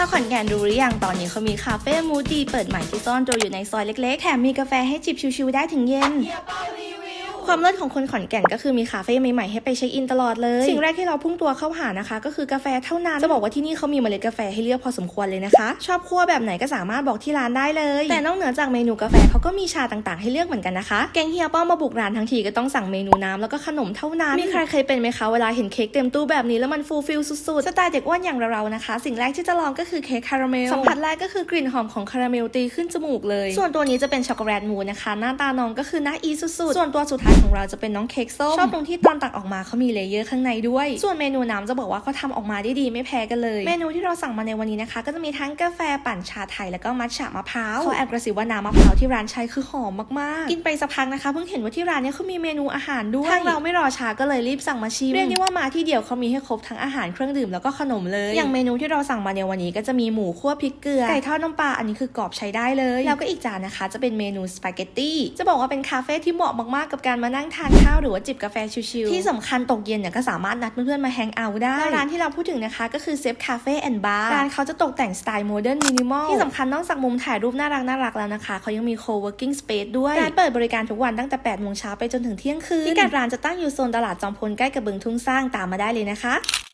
าวขอนแก่นรู้หรือยังตอนนี้เขามีคาเฟ่มูดีเปิดใหม่ที่ซ่อนตัวอยู่ในซอยเล็กๆ แถมมีกาแฟให้จิบชิวๆได้ถึงเย็น ความเลิศของคนขอนแก่นก็คือมีคาเฟ่ใหม่ๆให้ไปเช็คอินตลอดเลย สิ่งแรกที่เราพุ่งตัวเข้าหานะคะ ก็คือกาแฟเท่านั้น จะบอกว่าที่นี่เขามีเมล็ดกาแฟให้เลือกพอสมควรเลยนะคะ ชอบคั่วแบบไหนก็สามารถบอกที่ร้านได้เลย แต่นอกเหนือจากเมนูกาแฟเขาก็มีชาต่างๆ ให้เลือกเหมือนกันนะคะ แกงเฮียป้อมมาบุกร้านทั้งทีก็ต้องสั่งเมนูน้ำแล้วก็ขนมเท่านั้น มีใครเคยเป็นไหมคะเวลาเห็นเค้กเต็มตู้แบบนี้แล้วมันฟูลฟิลสุดๆ สไตล์เด็กอ้วนอย่างเราๆนะคะ สิ่งแรกที่จะลองก็คือเค้กคาราเมล สัมผัสแรกก็คือกลิ่นหอมของคาราเมลตีขึ้นจมูกเลย ส่วนตัวนี้จะเป็นช็อกโกแลตมูนนะคะ หน้าตาน้องก็คือน่าอีสุดๆส่วนตัวสุดท้ายของเราจะเป็นน้องเค้กส้ม ชอบตรงที่ตอนตักออกมาเขามีเลเยอร์ข้างในด้วย ส่วนเมนูน้ำจะบอกว่าเขาทำออกมาได้ดีไม่แพ้กันเลย เมนูที่เราสั่งมาในวันนี้นะคะ ก็จะมีทั้งกาแฟปั่นชาไทยแล้วก็มัทฉะมะพร้าวขอแอบกระซิบว่าน้ำมะพร้าวที่ร้านใช้คือหอมมากๆ กินไปสักพักนะคะเพิ่งเห็นว่าที่ร้านเนี้เขามีเมนูอาหารด้วยทางเราไม่รอช้าก็เลยรีบสั่งมาชิมเรียกได้ว่ามาที่เดียวเขามีให้ครบทั้งอาหารเครื่องดื่มแล้วก็ขนมเลยอย่างเมนูที่เราสั่งมาในวันนี้ก็จะมีหมูคั่วพริกเกลือไก่ทอดน้ำปลาอันนี้คือกรอบใช้ได้เลย แล้วก็อีกจานนะคะ จะเป็นเมนูสปาเกตตี้จะบอกว่าเป็นคาเฟ่ที่เหมาะมากๆกับการมานั่งทานข้าวหรือว่าจิบกาแฟชิลๆ ที่สำคัญตกเย็นเนี่ยก็สามารถนัดเพื่อนๆมาแฮงเอาท์ได้แล้วร้านที่เราพูดถึงนะคะก็คือเซฟคาเฟ่แอนด์บาร์ร้านเขาจะตกแต่งสไตล์โมเดิร์นมินิมอลที่สำคัญนอกจากมุมถ่ายรูปน่ารักน่ารักๆแล้วนะคะเขายังมี co-working space ด้วยร้านเปิดบริการทุกวันตั้งแต่8โมงเช้าไปจนถึงเที่ยงคืนพิกัดร้านจะตั้งอยู่โซนตลาดจอมพลใกล้กับบึงทุ่งสร้างตามมาได้เลยนะคะ